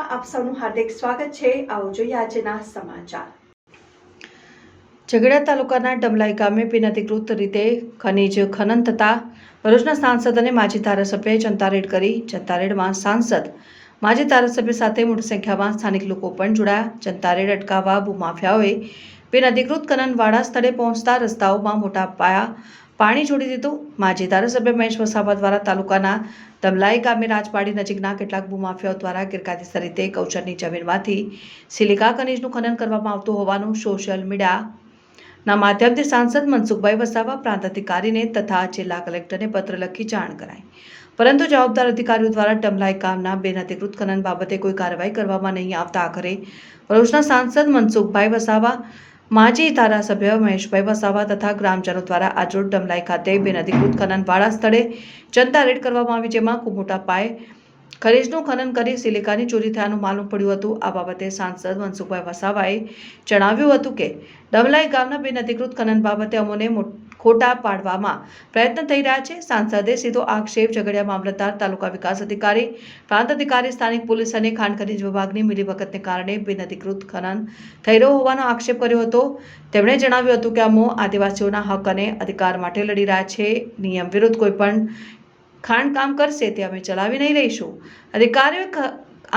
ન્યૂઝમાં આપ સૌનું હાર્દિક સ્વાગત છે. આવો જોઈએ આજના સમાચાર. ઝઘડા તાલુકાના ડમલાઈ ગામે બિનઅધિકૃત રીતે ખનીજ ખનન થતા ભરૂચના સાંસદ અને માજી ધારાસભ્યએ જનતા રેડ કરી. જનતા રેડમાં સાંસદ, માજી ધારાસભ્ય સાથે મોટી સંખ્યામાં સ્થાનિક લોકો પણ જોડાયા. જનતા રેડ અટકાવવા ભૂમાફિયાઓએ બિનઅધિકૃત ખનનવાળા સ્થળે પહોંચતા રસ્તાઓમાં મોટા પાયા પાણી છોડી દીધું. માજી ધારાસભ્ય મહેશ વસાવા દ્વારા તાલુકાના દમલાઈ ગામે રાજપાડી નજીકના કેટલાક ભૂમાફિયાઓ દ્વારા ગેરકાયદેસર રીતે કૌચરની જમીનમાંથી સિલિકા ખનીજનું ખનન કરવામાં આવતું હોવાનું સોશિયલ મીડિયાના માધ્યમથી સાંસદ મનસુખભાઈ વસાવા, પ્રાંત અધિકારીને તથા જિલ્લા કલેક્ટરને પત્ર લખી જાણ કરાઈ. પરંતુ જવાબદાર અધિકારીઓ દ્વારા ડમલાઈ ગામના બિનઅધિકૃત ખનન બાબતે કોઈ કાર્યવાહી કરવામાં નહીં આવતા આખરે ભરૂચના સાંસદ મનસુખભાઈ વસાવા માજી ધારાસભ્ય મહેશભાઈ વસાવા તથા ગ્રામજનો દ્વારા આજોડ ડમલાઈ ખાતે બિનઅધિકૃત ખનનવાળા સ્થળે જનતા રેડ કરવામાં આવી જેમાં ખૂબ મોટા પાયે ખનીજનું ખનન કરી સિલિકાની ચોરી થયાનું માલુમ પડ્યું હતું. આ બાબતે સાંસદ મનસુખભાઈ વસાવાએ જણાવ્યું હતું કે, ડમલાઈ ગામના બિનઅધિકૃત ખનન બાબતે અમોને ખોટા પાડવામાં પ્રયત્ન થઈ રહ્યા છે. સાંસદે સીધો આક્ષેપ ઝઘડિયા મામલતદાર, તાલુકા વિકાસ અધિકારી, પ્રાંત અધિકારી, સ્થાનિક પોલીસ અને ખાણ ખનીજ વિભાગની મિલીભગતને કારણે બિનઅધિકૃત ખનન થઈ રહ્યો હોવાનો આક્ષેપ કર્યો હતો. તેમણે જણાવ્યું હતું કે અમો આદિવાસીઓના હક અને અધિકાર માટે લડી રહ્યા છે. નિયમ વિરુદ્ધ કોઈ પણ ખાણકામ કરશે તે અમે ચલાવી નહીં રહીશું અધિકારીઓ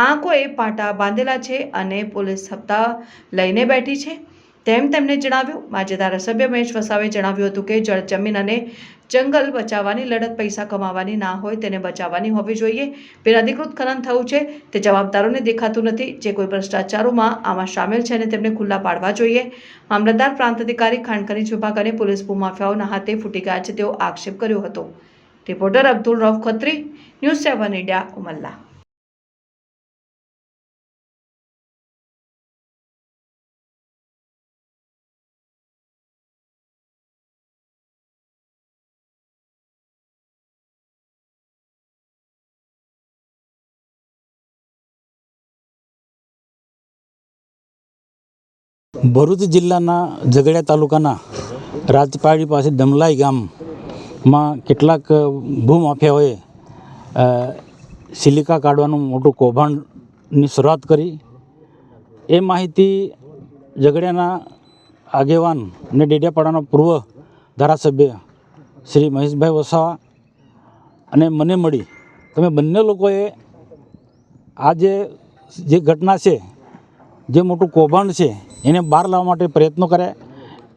આંખોએ પાટા બાંધેલા છે અને પોલીસ હપ્તા લઈને બેઠી છે. તેમ તેમણે જણાવ્યું, માજી ધારાસભ્ય મહેશ વસાવે જણાવ્યું હતું કે, જળ જમીન અને જંગલ બચાવવાની લડત પૈસા કમાવાની ના હોય તેને બચાવવાની હોવી જોઈએ. બિનઅધિકૃત ખનન થયું છે, તે જવાબદારોને દેખાતું નથી, જે કોઈ ભ્રષ્ટાચારોમાં આમાં સામેલ છે અને તેમને ખુલ્લા પાડવા જોઈએ. મામલતદાર પ્રાંત અધિકારી ખાણખનીજ વિભાગ અને પોલીસ ભૂમાફિયાઓના હાથે ફૂટી ગયા છે તેવો આક્ષેપ કર્યો હતો. Reporter Abdul Rauf Khatri, news seven India, Umalla. Bharuch જિલ્લાના ઝઘડિયા તાલુકાના રાજપાડી પાસે દમલાઈ ગામમાં કેટલાક ભૂમાફિયાઓએ સિલિકા કાઢવાનું મોટું કૌભાંડની શરૂઆત કરી. એ માહિતી ઝઘડિયાના આગેવાન અને ડેડિયાપાડાના પૂર્વ ધારાસભ્ય શ્રી મહેશભાઈ વસાવા અને મને મળી. તમે બંને લોકોએ આ જે ઘટના છે, જે મોટું કૌભાંડ છે એને બહાર લાવવા માટે પ્રયત્નો કર્યા.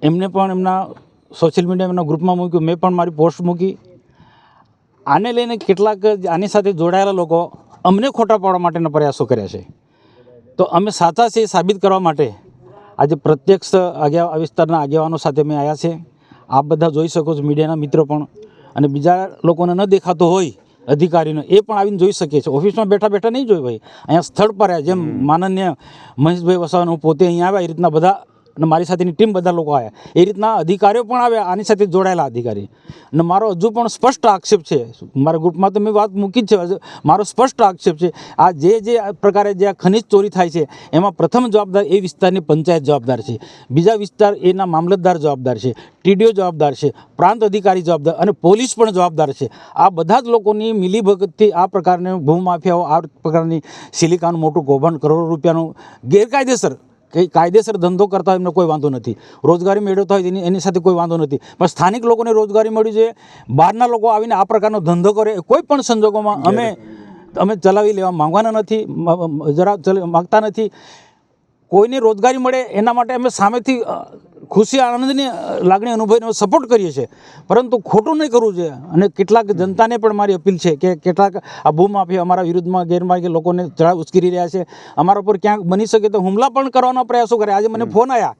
એમને પણ એમના સોશિયલ મીડિયા એમના ગ્રુપમાં મૂક્યું. મેં પણ મારી પોસ્ટ મૂકી. આને લઈને કેટલાક આની સાથે જોડાયેલા લોકો અમને ખોટા પાડવા માટેના પ્રયાસો કર્યા છે. તો અમે સાચા છે એ સાબિત કરવા માટે. આજે પ્રત્યક્ષ આગેવા વિસ્તારના આગેવાનો સાથે અમે આવ્યા છે આપ બધા જોઈ શકો છો મીડિયાના મિત્રો પણ. અને બીજા લોકોને ન દેખાતો હોય અધિકારીનો એ પણ આવીને જોઈ શકે છે. ઓફિસમાં બેઠા બેઠા નહીં જોઈ ભાઈ. અહીંયા સ્થળ પર જેમ માનન્ય મહેશભાઈ વસાવાનું પોતે અહીંયા આવ્યા એ રીતના બધા અને મારી સાથેની ટીમ બધા લોકો આવ્યા એ રીતના અધિકારીઓ પણ આવ્યા, આની સાથે જોડાયેલા અધિકારી. અને મારો હજુ પણ સ્પષ્ટ આક્ષેપ છે. મારા ગ્રુપમાં તો મેં વાત મૂકી જ છે. મારો સ્પષ્ટ આક્ષેપ છે. આ જે જે પ્રકારે જે આ ખનિજ ચોરી થાય છે, એમાં પ્રથમ જવાબદાર એ વિસ્તારની પંચાયત જવાબદાર છે. બીજા વિસ્તાર એના મામલતદાર જવાબદાર છે. ટીડીઓ જવાબદાર છે. પ્રાંત અધિકારી જવાબદાર અને પોલીસ પણ જવાબદાર છે. આ બધા જ લોકોની મિલીભગતથી આ પ્રકારની ભૂમાફિયાઓ આ પ્રકારની સિલિકાનું મોટું કૌભાંડ કરોડો રૂપિયાનું ગેરકાયદેસર કાયદેસર ધંધો કરતા હોય એમને કોઈ વાંધો નથી. રોજગારી મેળવતા હોય એની એની સાથે કોઈ વાંધો નથી. પણ સ્થાનિક લોકોને રોજગારી મળી છે. બહારના લોકો આવીને આ પ્રકારનો ધંધો કરે કોઈ પણ સંજોગોમાં અમે અમે ચલાવી લેવા માંગવાના નથી જરા માગતા નથી. કોઈને રોજગારી મળે એના માટે અમે સામેથી ખુશી આનંદની લાગણી અનુભવીને સપોર્ટ કરીએ છીએ. પરંતુ ખોટું નહીં કરવું જોઈએ. અને કેટલાક જનતાને પણ મારી અપીલ છે કે કેટલાક આ ભૂમાફી અમારા વિરુદ્ધમાં ગેરમાર્ગે લોકોને ચડાવ ઉશ્કેરી રહ્યા છે. અમારા ઉપર ક્યાંક બની શકે તો હુમલા પણ કરવાના પ્રયાસો કરે. આજે મને ફોન આવ્યા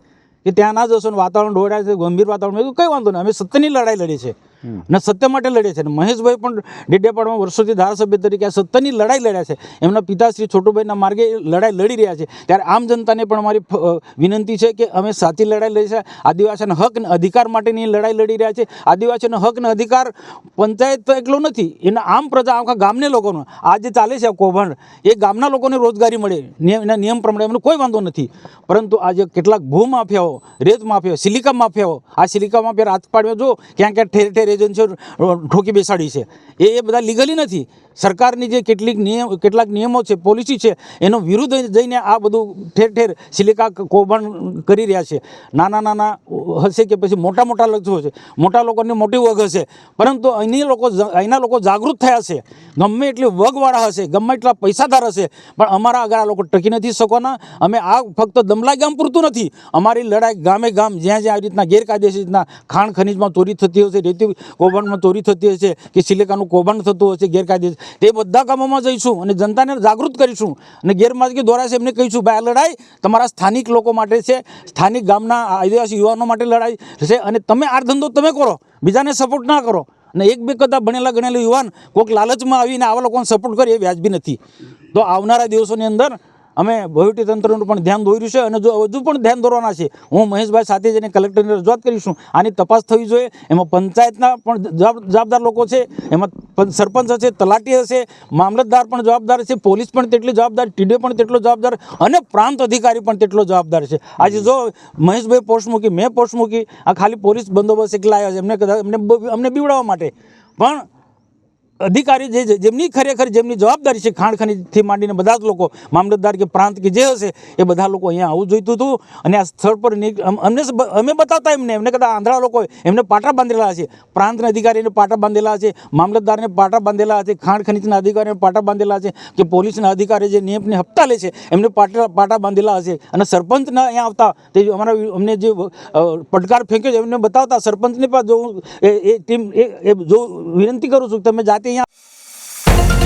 કે ત્યાં ના જશો ને વાતાવરણ ઢોળાય છે ગંભીર વાતાવરણ. મેં કંઈ વાંધો નહીં. અમે સત્યની લડાઈ લડી છે. અને સત્ય માટે લડે છે. અને મહેશભાઈ પણ ડેડિયાપાડમાં વર્ષોથી ધારાસભ્ય તરીકે આ સત્યની લડાઈ લડ્યા છે. એમના પિતાશ્રી છોટુભાઈના માર્ગે લડાઈ લડી રહ્યા છે. ત્યારે આમ જનતાને પણ મારી વિનંતી છે કે અમે સાચી લડાઈ લડી છે. આદિવાસીના હક અને અધિકાર માટેની લડાઈ લડી રહ્યા છે. આદિવાસીનો હક અને અધિકાર પંચાયત એકલો નથી. એના આમ પ્રજા આખા ગામને લોકોનો. આ જે ચાલે છે કૌભાંડ. એ ગામના લોકોને રોજગારી મળે. એના નિયમ પ્રમાણે એમનો કોઈ વાંધો નથી. પરંતુ આજે કેટલાક ભૂ માફિયાઓ, રેત માફિયાઓ, સિલિકા માફિયાઓ, આ સિલિકા માફિયા રાજપાડમાં જો ક્યાં ક્યાં ઠેર ઠેર એજન્સીઓ ઠોકી બેસાડી છે. એ બધા લીગલી નથી. સરકારની જે કેટલીક નિયમ કેટલાક નિયમો છે, પોલિસી છે, એનો વિરુદ્ધ જઈને આ બધું ઠેર ઠેર સિલિકા કૌભાંડ કરી રહ્યા છે. નાના નાના હશે કે પછી મોટા મોટા લક્ષો છે મોટા લોકોની મોટી વગ હશે. પરંતુ અહીંની લોકો અહીંના લોકો જાગૃત થયા છે. ગમે એટલી વગવાળા હશે, ગમે એટલા પૈસાદાર હશે, પણ અમારા આગળ આ લોકો ટકી નથી શકવાના. અમે આ ફક્ત દમલા ગામ પૂરતું નથી. અમારી લડાઈ ગામે ગામ જ્યાં જ્યાં આવી રીતના ગેરકાયદેસર રીતના ખાણ ખનીજમાં ચોરી થતી હશે રેતી કૌભાંડમાં ચોરી થતી હશે કે સિલિકાનું કૌભાંડ થતું હશે ગેરકાયદે. તે બધા કામોમાં જઈશું અને જનતાને જાગૃત કરીશું. અને ગેરમાર્ગે દ્વારા છે એમને કહીશું, ભાઈ, આ લડાઈ તમારા સ્થાનિક લોકો માટે છે, સ્થાનિક ગામના આદિવાસી યુવાનો માટે લડાઈ છે અને તમે આ ધંધો તમે કરો, બીજાને સપોર્ટ ના કરો. અને એક બે કદાચ ભણેલા ગણેલા યુવાન કોઈક લાલચમાં આવીને આવા લોકોને સપોર્ટ કરે એ વ્યાજબી નથી. તો આવનારા દિવસોની અંદર અમે વહીવટી તંત્રનું પણ ધ્યાન દોર્યું છે અને જો હજુ પણ ધ્યાન દોરવાના છે. હું મહેશભાઈ સાથે જઈને કલેક્ટરને રજૂઆત કરીશું આની તપાસ થવી જોઈએ. એમાં પંચાયતના પણ જવાબદાર લોકો છે. એમાં સરપંચ હશે, તલાટી હશે, મામલતદાર પણ જવાબદાર છે, પોલીસ પણ તેટલી જવાબદાર ટીડીઓ પણ તેટલો જવાબદાર અને પ્રાંત અધિકારી પણ તેટલો જવાબદાર છે. આજે જો મહેશભાઈ પોસ્ટ મૂકી, મેં પોસ્ટ મૂકી, આ ખાલી પોલીસ બંદોબસ્ત એકલા આવ્યા છે. એમને કદાચ, એમને અમને બીવડાવવા માટે. પણ અધિકારી જે જેમની ખરેખર જેમની જવાબદારી છે ખાણ ખનીજથી માંડીને બધા જ લોકો, મામલતદાર કે પ્રાંત કે જે હશે, એ બધા લોકો અહીંયા આવવું જોઈતું હતું. અને આ સ્થળ પર અમને અમે બતાવતા એમને એમને કદાચ આંધળા લોકો એમને પાટા બાંધેલા છે. પ્રાંતના અધિકારીને પાટા બાંધેલા છે, મામલતદારને પાટા બાંધેલા છે ખાણ ખનીજના અધિકારીને પાટા બાંધેલા છે, કે પોલીસના અધિકારી જે નિયમની હપ્તા લે છે, એમને પાટા પાટા બાંધેલા હશે અને સરપંચના અહીંયા આવતા, તે અમારા અમને જે પડકાર ફેંક્યો છે, એમને બતાવતા સરપંચને પણ જો એ ટીમ, એ જો વિનંતી કરું છું તમે જાતે અહીંયા